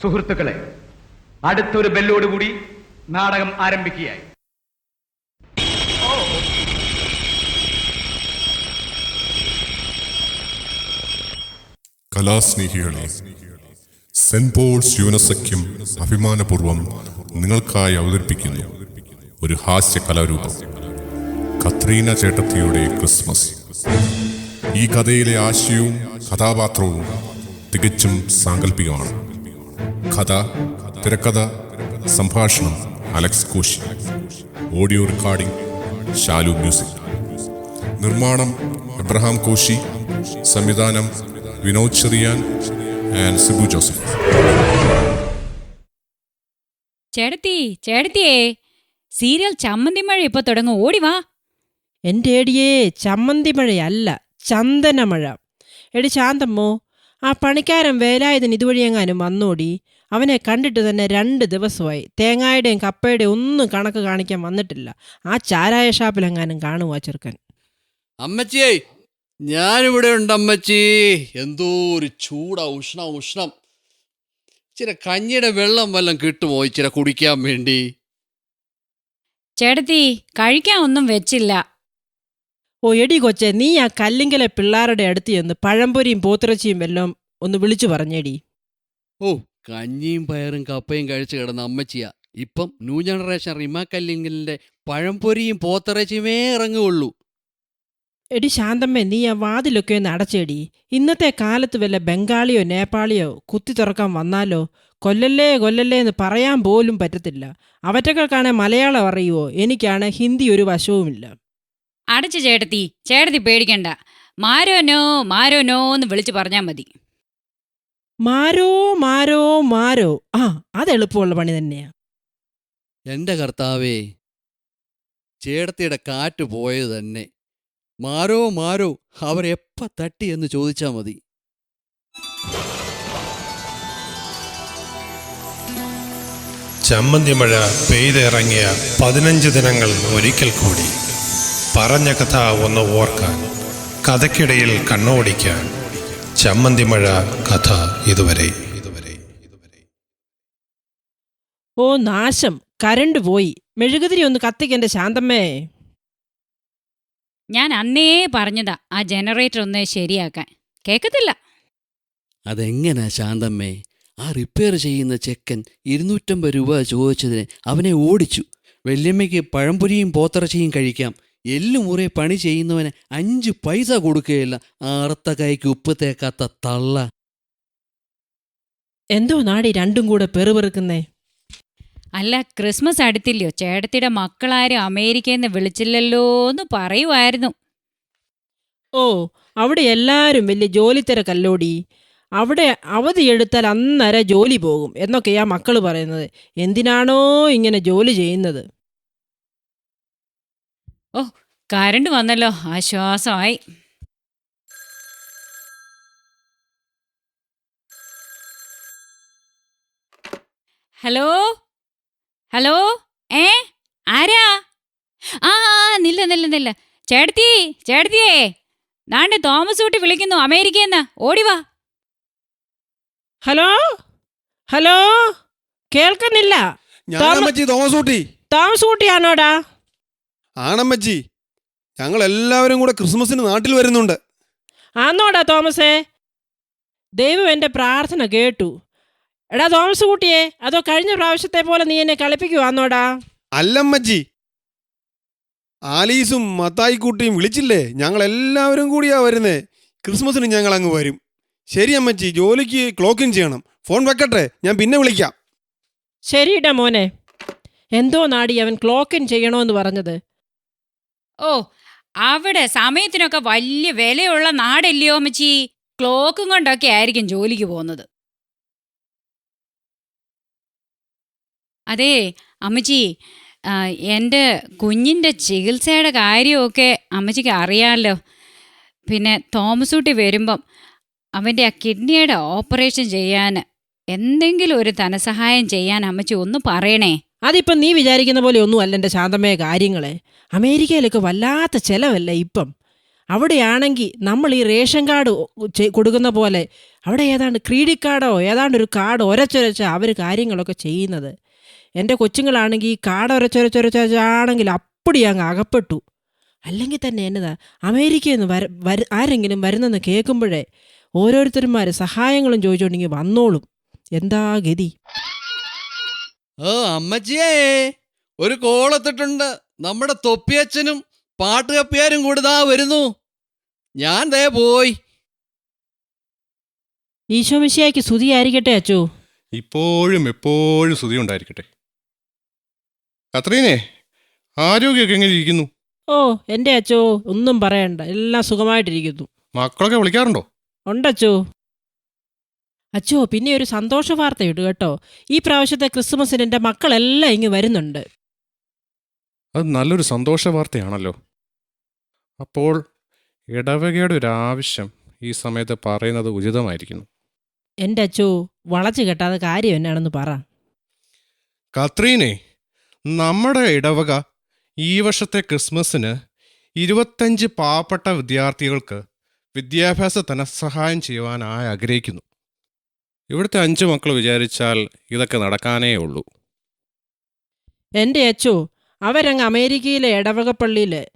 സുഹൃത്തുക്കളെ അടുത്തൊരു ബെല്ലോടുകൂടി നാടകം ആരംഭിക്കുകയായി. കലാസ്നേഹികളെ സെന്റ് പോൾസ് അഭിമാനപൂർവം നിങ്ങൾക്കായി അവതരിപ്പിക്കുന്നു ഒരു ഹാസ്യ കലാരൂപം. കത്രീന ചേട്ടത്തിയുടെ ക്രിസ്മസ്. ഈ കഥയിലെ ആശയവും കഥാപാത്രവും തികച്ചും സാങ്കല്പികമാണ്. കഥ തിരക്കഥ സംഭാഷണം Alex Koshy. Audio recording Shalu music. നിർമ്മാണം എബ്രഹാം കോശി. സംവിധാനം വിനോദ് ചെറിയാൻ ആൻഡ് സിബു ജോസഫ്. ചേട്ടത്തി ചേട്ടത്തിയേ സീരിയൽ ചമ്മന്തിമഴ ഇപ്പൊ തുടങ്ങും. ഓടി വാ. എന്റെ ഏടിയേ ചമ്മന്തിമഴയല്ല ചന്ദനമഴ. എടി ശാന്തമ്മോ ആ പണിക്കാരൻ വേലായുധൻ ഇതുവഴി എങ്ങാനും വന്നോടി? അവനെ കണ്ടിട്ട് തന്നെ രണ്ട് ദിവസമായി തേങ്ങായുടെയും കപ്പയുടെയും ഒന്നും കണക്ക് കാണിക്കാൻ വന്നിട്ടില്ല. ആ ചാരായ ഷാപ്പിലെങ്ങാനും കാണുക ചെറുക്കൻ? അമ്മച്ചിയേ ഞാനിവിടെ ഉണ്ട് അമ്മച്ചി. എന്തോ ഒരു ചൂടാ ഉഷ്ണ ഉഷ്ണം. ഇച്ചിരി കഞ്ഞിയുടെ വെള്ളം വല്ലതും കിട്ടുമോ ഇച്ചിരി കുടിക്കാൻ വേണ്ടി? ചേട്ടത്തി കഴിക്കാൻ ഒന്നും വെച്ചില്ല. ഓ എടി കൊച്ചെ നീ ആ കല്ലിങ്കലെ പിള്ളാരുടെ അടുത്ത് ചെന്ന് പഴംപൊരിയും പോത്തിറച്ചിയും വല്ലതും ഒന്ന് വിളിച്ചു പറഞ്ഞേടി. ഓ കഞ്ഞിയും പയറും കപ്പയും കഴിച്ചു കിടന്ന അമ്മച്ചിയാ. ഇപ്പം ന്യൂ ജനറേഷൻ റിമാക്കല്ലിങ്കലിന്റെ പഴംപൊരിയും പോത്തിറച്ചിയുമേ ഇറങ്ങുകയുള്ളൂ. എടി ശാന്തമ്മ നീ ആ വാതിലൊക്കെ ഒന്ന് അടച്ചേടി. ഇന്നത്തെ കാലത്ത് വല്ല ബംഗാളിയോ നേപ്പാളിയോ കുത്തി തുറക്കാൻ വന്നാലോ കൊല്ലല്ലേ കൊല്ലല്ലേ എന്ന് പറയാൻ പോലും പറ്റത്തില്ല. അവറ്റകൾക്കാണെ മലയാളം അറിയുവോ? എനിക്കാണ് ഹിന്ദി ഒരു വശവുമില്ല. അടച്ചു ചേട്ടത്തി ചേട്ടത്തി പേടിക്കണ്ട. മാരോനോ മാരോനോ എന്ന് വിളിച്ചു പറഞ്ഞാൽ മതി. മാരോ മാരോ മാരോ. ആ അത് എളുപ്പമുള്ള പണി തന്നെയാ. എന്റെ കർത്താവേ ചേടത്തിയുടെ കാറ്റ് പോയത് തന്നെ. മാരോ മാരോ അവരെപ്പ തട്ടി എന്ന് ചോദിച്ചാ മതി. ചമ്മന്തിമഴ പെയ്തിറങ്ങിയ പതിനഞ്ച് ദിനങ്ങൾ ഒരിക്കൽ കൂടി. പറഞ്ഞ കഥ ഒന്ന് ഓർക്കാൻ കഥയ്ക്കിടയിൽ കണ്ണോടിക്കാൻ. ചമ്മന്തിമഴ കഥ ഇതുവരെ. ഓ നാശം. കരണ്ട് പോയി. മെഴുകുതിരി ഒന്ന് കത്തിക്കെന്റെ ശാന്തമ്മേ. ഞാൻ അന്നേ പറഞ്ഞതാ ആ ജനറേറ്റർ ഒന്ന് ശരിയാക്കാൻ. കേക്കത്തില്ല. അതെങ്ങനാ ശാന്തമ്മേ? ആ റിപ്പയർ ചെയ്യുന്ന ചെക്കൻ ഇരുന്നൂറ്റമ്പത് രൂപ ചോദിച്ചതിന് അവനെ ഓടിച്ചു. വല്യമ്മയ്ക്ക് പഴംപൊരിയും പോത്തിറച്ചിയും കഴിക്കാം. എല്ലു മുറേ പണി ചെയ്യുന്നവന് അഞ്ച് പൈസ കൊടുക്കുകയില്ല. ആർത്ത അറുത്ത കൈക്ക് ഉപ്പ് തേക്കാത്ത തള്ള. എന്തോ നാടി രണ്ടും കൂടെ പെറുപെറുക്കുന്നേ? അല്ല ക്രിസ്മസ് അടുത്തില്ലയോ? ചേട്ടത്തിയുടെ മക്കളാരും അമേരിക്കയിൽ നിന്ന് വിളിച്ചില്ലല്ലോ എന്ന് പറയുമായിരുന്നു ഓ അവിടെ എല്ലാരും വലിയ ജോലി തിരക്കല്ലോടി അവിടെ അവധി എടുത്താൽ അന്നേരം ജോലി പോകും എന്നൊക്കെയാ മക്കൾ പറയുന്നത്. എന്തിനാണോ ഇങ്ങനെ ജോലി ചെയ്യുന്നത്? കരണ്ട് വന്നല്ലോ. ആശ്വാസമായി. ഹലോ? ഹലോ? ഏ? ആരാ? ആ നില്ല നില്ല നില്ല. ചേട്ടത്തി ചേട്ടത്തിയേ. ദാണ്ടെ തോമസ് കുട്ടി വിളിക്കുന്നു. അമേരിക്കന്ന് ഓടിവാ ഹലോ? ഹലോ? കേൾക്കുന്നില്ല. തോമസ് കുട്ടി. താമസ് കുട്ടിയാണോടാ? ആണമ്മച്ചി ഞങ്ങൾ എല്ലാവരും കൂടെ ക്രിസ്മസിന് നാട്ടിൽ വരുന്നുണ്ട്. ആന്നോടാ തോമസേ. ദൈവം എന്റെ പ്രാർത്ഥന കേട്ടു. എടാ തോമസ് കുട്ടിയെ അതോ കഴിഞ്ഞ പ്രാവശ്യത്തെ പോലെ നീ എന്നെ കളിപ്പിക്കുവാന്നോടാ അല്ലമ്മച്ചി ആലീസും മത്തായിക്കുട്ടിയും വിളിച്ചില്ലേ? ഞങ്ങൾ എല്ലാവരും കൂടിയാ വരുന്നേ. ക്രിസ്മസിന് ഞങ്ങൾ അങ്ങ് വരും. ശരി അമ്മച്ചി ജോലിക്ക് ക്ലോക്കിൻ ചെയ്യണം. ഫോൺ വെക്കട്ടെ ഞാൻ പിന്നെ വിളിക്കാം. ശരിടാ മോനെ. എന്തോ നാടി അവൻ ക്ലോക്കിൻ ചെയ്യണോന്ന് പറഞ്ഞത്. ഓ അവിടെ സമയത്തിനൊക്കെ വലിയ വിലയുള്ള നാടല്ലയോ അമ്മച്ചി ക്ലോക്കും കൊണ്ടൊക്കെ ആയിരിക്കും ജോലിക്ക് പോകുന്നത്. അതെ അമ്മച്ചി എന്റെ കുഞ്ഞിന്റെ ചികിത്സയുടെ കാര്യമൊക്കെ അമ്മച്ചിക്ക് അറിയാമല്ലോ. പിന്നെ തോമസ് കുട്ടി വരുമ്പം അവന്റെ ആ കിഡ്നിയുടെ ഓപ്പറേഷൻ ചെയ്യാൻ എന്തെങ്കിലും ഒരു ധനസഹായം ചെയ്യാൻ അമ്മച്ചി ഒന്ന് പറയണേ. അതിപ്പം നീ വിചാരിക്കുന്ന പോലെ ഒന്നും അല്ല എന്റെ ശാന്തമായ കാര്യങ്ങൾ അമേരിക്കയിലൊക്കെ വല്ലാത്ത ചിലവല്ല ഇപ്പം. അവിടെയാണെങ്കിൽ നമ്മൾ ഈ റേഷൻ കാർഡ് കൊടുക്കുന്ന പോലെ അവിടെ ഏതാണ്ട് ക്രെഡിറ്റ് കാർഡോ ഏതാണ്ട് ഒരു കാർഡ് ഒരച്ചൊരച്ച അവർ കാര്യങ്ങളൊക്കെ ചെയ്യുന്നത്. എന്റെ കൊച്ചുങ്ങളാണെങ്കിൽ ഈ കാർഡ് ഒരച്ചൊരച്ചൊരച്ചാണെങ്കിൽ അപ്പടി അങ്ങ് അകപ്പെട്ടു. അല്ലെങ്കിൽ തന്നെ എന്നതാ അമേരിക്കയിൽ നിന്ന് വര വര ആരെങ്കിലും വരുന്നെന്ന് കേൾക്കുമ്പോഴേ ഓരോരുത്തരുമാർ സഹായങ്ങളും ചോദിച്ചുകൊണ്ടെങ്കിൽ വന്നോളും. എന്താ ഗതി? ഓ അമ്മച്ചിയേ ഒരു കോളെത്തിട്ടുണ്ട് നമ്മുടെ തൊപ്പിയച്ഛനും പാട്ടുകപ്പിയാരും കൂടുതാ വരുന്നു. ഞാൻ ദേ പോയി. ഈശോമിശിയായ്ക്ക് സ്തുതിയായിരിക്കട്ടെ അച്ചു. ഇപ്പോഴും എപ്പോഴും സ്തുതി ഉണ്ടായിരിക്കട്ടെ. കത്രീനെ ആരോഗ്യമൊക്കെ എങ്ങനെ ഇരിക്കുന്നു? ഓ എന്റെ അച്ചോ ഒന്നും പറയണ്ട. എല്ലാം സുഖമായിട്ടിരിക്കുന്നു. മക്കളൊക്കെ വിളിക്കാറുണ്ടോ? ഉണ്ടച്ചോ. അച്ചോ പിന്നെ ഒരു സന്തോഷ വാർത്തയുണ്ട് കേട്ടോ. ഈ പ്രാവശ്യത്തെ ക്രിസ്മസിന് എന്റെ മക്കളെല്ലാം ഇങ്ങ് വരുന്നുണ്ട്. അത് നല്ലൊരു സന്തോഷ വാർത്തയാണല്ലോ. അപ്പോൾ ഇടവകയുടെ ഒരു ആവശ്യം ഈ സമയത്ത് പറയുന്നത് ഉചിതമായിരിക്കുന്നു. എന്റെ അച്ചോ വളച്ചു കെട്ടാതെ കാര്യം എന്നാണെന്ന് പറ. കത്രീനെ നമ്മുടെ ഇടവക ഈ വർഷത്തെ ക്രിസ്മസിന് ഇരുപത്തഞ്ച് പാവപ്പെട്ട വിദ്യാർത്ഥികൾക്ക് വിദ്യാഭ്യാസ ധനസഹായം ചെയ്യുവാനായി ആഗ്രഹിക്കുന്നു. ഇവിടുത്തെ അഞ്ച് മക്കൾ വിചാരിച്ചാൽ ഇതൊക്കെ നടക്കാനേ ഉള്ളൂ. എന്റെ അച്ചു അവരങ്ങ് അമേരിക്കയിലെ ഇടവകപ്പള്ളിയിൽ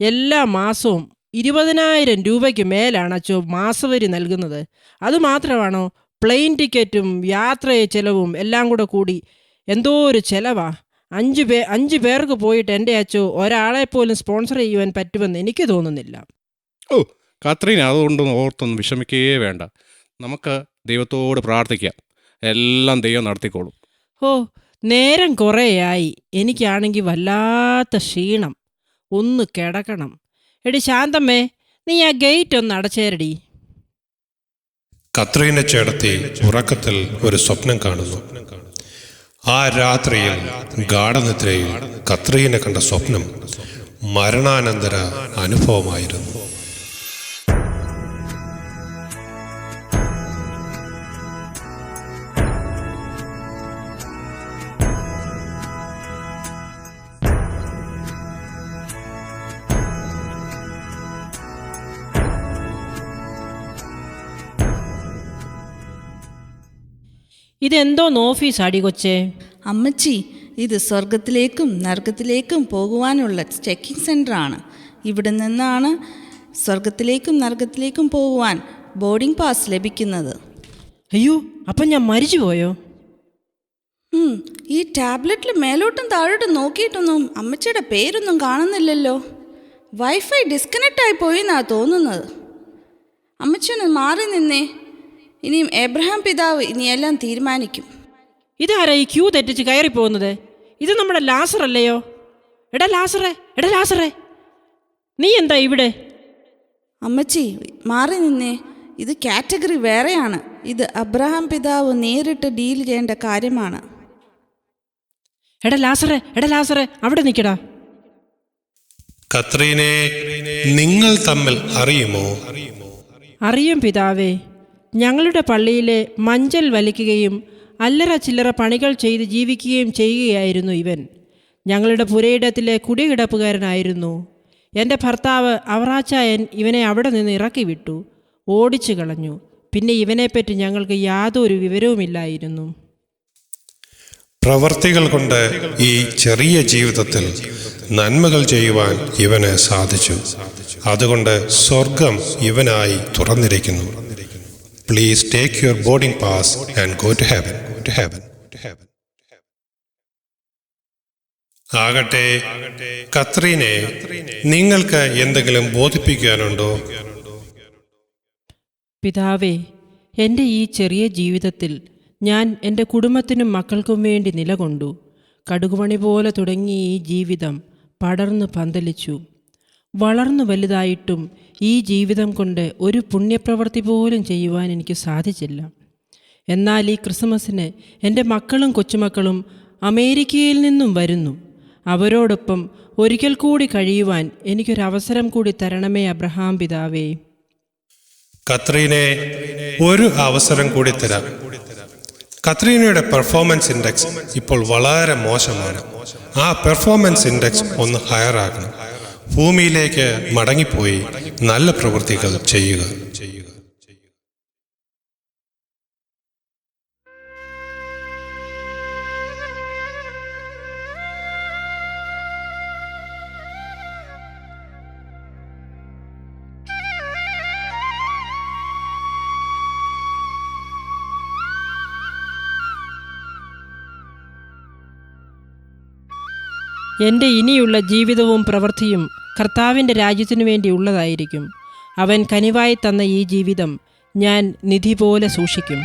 എല്ലാ മാസവും ഇരുപതിനായിരം രൂപയ്ക്ക് മേലാണ് അച്ചു മാസവരി നൽകുന്നത്. അതുമാത്രമാണോ പ്ലെയിൻ ടിക്കറ്റും യാത്ര ചെലവും എല്ലാം കൂടെ കൂടി എന്തോ ഒരു ചെലവാ. അഞ്ച് പേ അഞ്ച് പേർക്ക് പോയിട്ട് എന്റെ അച്ചു ഒരാളെ പോലും സ്പോൺസർ ചെയ്യുവാൻ പറ്റുമെന്ന് എനിക്ക് തോന്നുന്നില്ല. ഓ കത്രീന അതുകൊണ്ടൊന്നും ഓർത്തൊന്നും വിഷമിക്കുകയേ വേണ്ട. നമുക്ക് ദൈവത്തോട് പ്രാർത്ഥിക്കാം. എല്ലാം ദൈവം നടത്തിക്കോളും. ഓ നേരം കുറേയായി. എനിക്കാണെങ്കിൽ വല്ലാത്ത ക്ഷീണം. ഒന്ന് കിടക്കണം. എടി ശാന്തമ്മേ നീ ആ ഗേറ്റ് ഒന്ന് അടച്ചേരടി. കത്രീനെ ചേടത്തി ഉറക്കത്തിൽ ഒരു സ്വപ്നം കാണുന്നു. ആ രാത്രിയിൽ ഗാഠനിദ്രയിൽ കത്രീനെ കണ്ട സ്വപ്നം മരണാനന്തര അനുഭവമായിരുന്നു. ഇതെന്തോന്ന് ഓഫീസ് അടി കൊച്ചേ. അമ്മച്ചി ഇത് സ്വർഗത്തിലേക്കും നരകത്തിലേക്കും പോകുവാനുള്ള ചെക്കിംഗ് സെന്ററാണ് ഇവിടെ നിന്നാണ് സ്വർഗത്തിലേക്കും നരകത്തിലേക്കും പോകുവാൻ ബോർഡിംഗ് പാസ് ലഭിക്കുന്നത്. അയ്യോ അപ്പം ഞാൻ മരിച്ചു പോയോ? ഈ ടാബ്ലറ്റിൽ മേലോട്ടും താഴോട്ടും നോക്കിയിട്ടൊന്നും അമ്മച്ചിയുടെ പേരൊന്നും കാണുന്നില്ലല്ലോ. വൈഫൈ ഡിസ്കണക്റ്റ് ആയി പോയി എന്നാ തോന്നുന്നത്. അമ്മച്ചിയൊന്ന് മാറി നിന്നേ. ഇനിയും എബ്രഹാം പിതാവ് ഇനിയെല്ലാം തീരുമാനിക്കും. ഇതാരാ ഈ ക്യൂ തെറ്റിച്ച് കയറി പോകുന്നത് ഇത് നമ്മുടെ ലാസർ അല്ലയോ? എടാ ലാസറേ എടാ ലാസറേ. നീ എന്താ ഇവിടെ? അമ്മച്ചി മാറി നിന്നേ. ഇത് കാറ്റഗറി വേറെയാണ്. ഇത് അബ്രഹാം പിതാവ് നേരിട്ട് ഡീൽ ചെയ്യേണ്ട കാര്യമാണ്. എടാ ലാസറേ എടാ ലാസറേ അവിടെ നിൽക്കടാ കത്രീനെ നിങ്ങൾ തമ്മിൽ അറിയുമോ? അറിയും പിതാവേ. ഞങ്ങളുടെ പള്ളിയിലെ മഞ്ചൽ വലിക്കുകയും അല്ലറ ചില്ലറ പണികൾ ചെയ്ത് ജീവിക്കുകയും ചെയ്യുകയായിരുന്നു ഇവൻ. ഞങ്ങളുടെ പുരയിടത്തിലെ കുടികിടപ്പുകാരനായിരുന്നു. എന്റെ ഭർത്താവ് അവറാച്ചായൻ ഇവനെ അവിടെ നിന്ന് ഇറക്കി വിട്ടു. ഓടിച്ചു കളഞ്ഞു. പിന്നെ ഇവനെപ്പറ്റി ഞങ്ങൾക്ക് യാതൊരു വിവരവുമില്ലായിരുന്നു. പ്രവർത്തികൾ കൊണ്ട് ഈ ചെറിയ ജീവിതത്തിൽ നന്മകൾ ചെയ്യുവാൻ ഇവന് സാധിച്ചു. അതുകൊണ്ട് സ്വർഗം ഇവനായി തുറന്നിരിക്കുന്നു. Take your boarding pass and go to heaven to heaven to heaven ആകട്ടെ കത്രീനെ നിങ്ങൾക്ക് എന്തെങ്കിലും ബോധിപ്പിക്കാനുണ്ടോ? പിതാവേ എന്റെ ഈ ചെറിയ ജീവിതത്തിൽ ഞാൻ എന്റെ കുടുംബത്തിനും മക്കൾക്കും വേണ്ടി നിലകൊണ്ടു. കടുകുമണി പോലെ തുടങ്ങിയ ഈ ജീവിതം പടർന്നു പന്തലിച്ചു. വളർന്നു വലുതായിട്ടും ഈ ജീവിതം കൊണ്ട് ഒരു പുണ്യപ്രവൃത്തി പോലും ചെയ്യുവാൻ എനിക്ക് സാധിച്ചില്ല. എന്നാൽ ഈ ക്രിസ്മസിന് എന്റെ മക്കളും കൊച്ചുമക്കളും അമേരിക്കയിൽ നിന്നും വരുന്നു. അവരോടൊപ്പം ഒരിക്കൽ കൂടി കഴിയുവാൻ എനിക്കൊരവസരം കൂടി തരണമേ അബ്രഹാം പിതാവേ. കത്രീനെ ഒരു അവസരം കൂടി തരാം. കത്രീനയുടെ പെർഫോമൻസ് ഇൻഡെക്സ് ഇപ്പോൾ വളരെ മോശമാണ്. ആ പെർഫോമൻസ് ഇൻഡെക്സ് ഒന്ന് ഹയർ ആക്കണം. ഭൂമിയിലേക്ക് മടങ്ങിപ്പോയി നല്ല പ്രവൃത്തികൾ ചെയ്യുക. എന്റെ ഇനിയുള്ള ജീവിതവും പ്രവൃത്തിയും കർത്താവിന്റെ രാജ്യത്തിനു വേണ്ടി ഉള്ളതായിരിക്കും അവൻ കനിവായി തന്ന ഈ ജീവിതം ഞാൻ നിധി പോലെ സൂക്ഷിക്കും.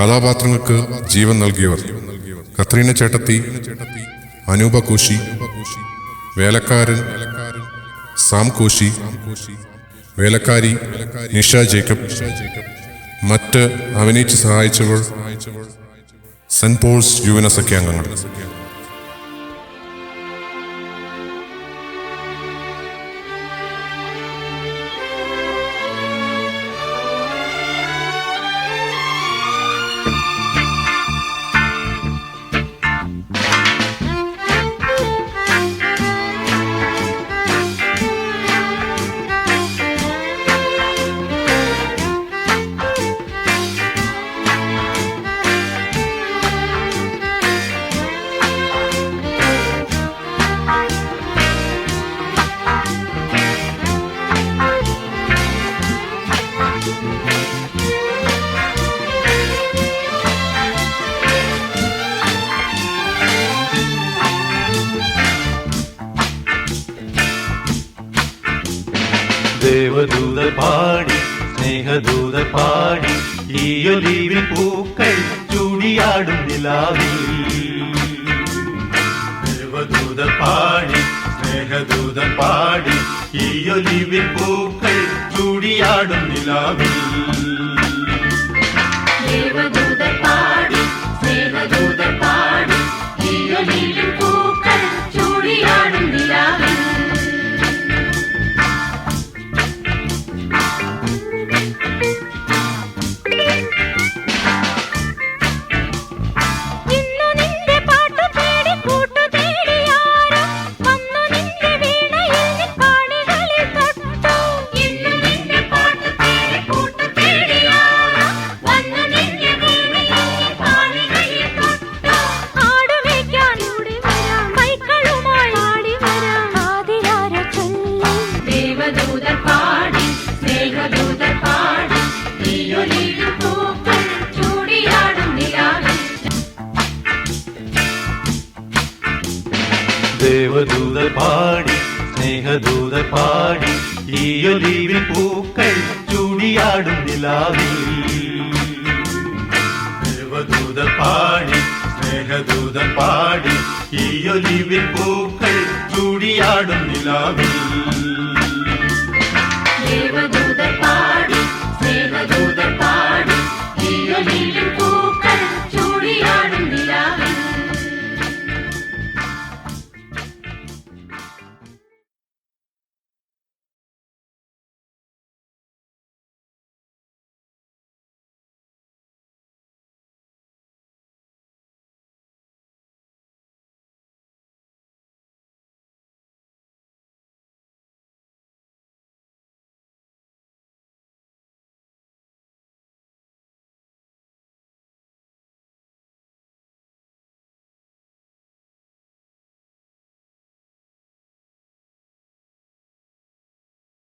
കഥാപാത്രങ്ങൾക്ക് ജീവൻ നൽകിയവർ. കത്രീന ചേട്ടത്തി അനൂപ കോശി വേലക്കാരൻ സാം കോശി വേലക്കാരി നിഷ ജേക്കബ്. മറ്റ് അഭിനയിച്ച് സഹായിച്ചവർ സെന്റ് പോൾസ് യുവന സഖ്യാംഗങ്ങൾ ദേവദൂതർ പാടി സ്നേഹദൂതർ പാടി ഈയൊലീവിൻ പൂക്കൾ ചൂടിയാടും നിലാവിൽ. ദേവദൂതർ പാടി സ്നേഹദൂതർ പാടി ഈയൊലീവിൻ പൂക്കൾ ചൂടിയാടും നിലാവിൽ. ദേവദൂതർ പാടി സ്നേഹദൂതർ പാടി ഈയൊലിവിൻ ദേവദൂതർ പാടി സ്നേഹദൂതർ പാടി ഈയൊലീവിൻ പൂക്കൾ ചൂടിയാടും നിലാവിൽ ദേവദൂതർ പാടി സ്നേഹദൂതർ പാടി ഈയൊലിവിൻ പൂ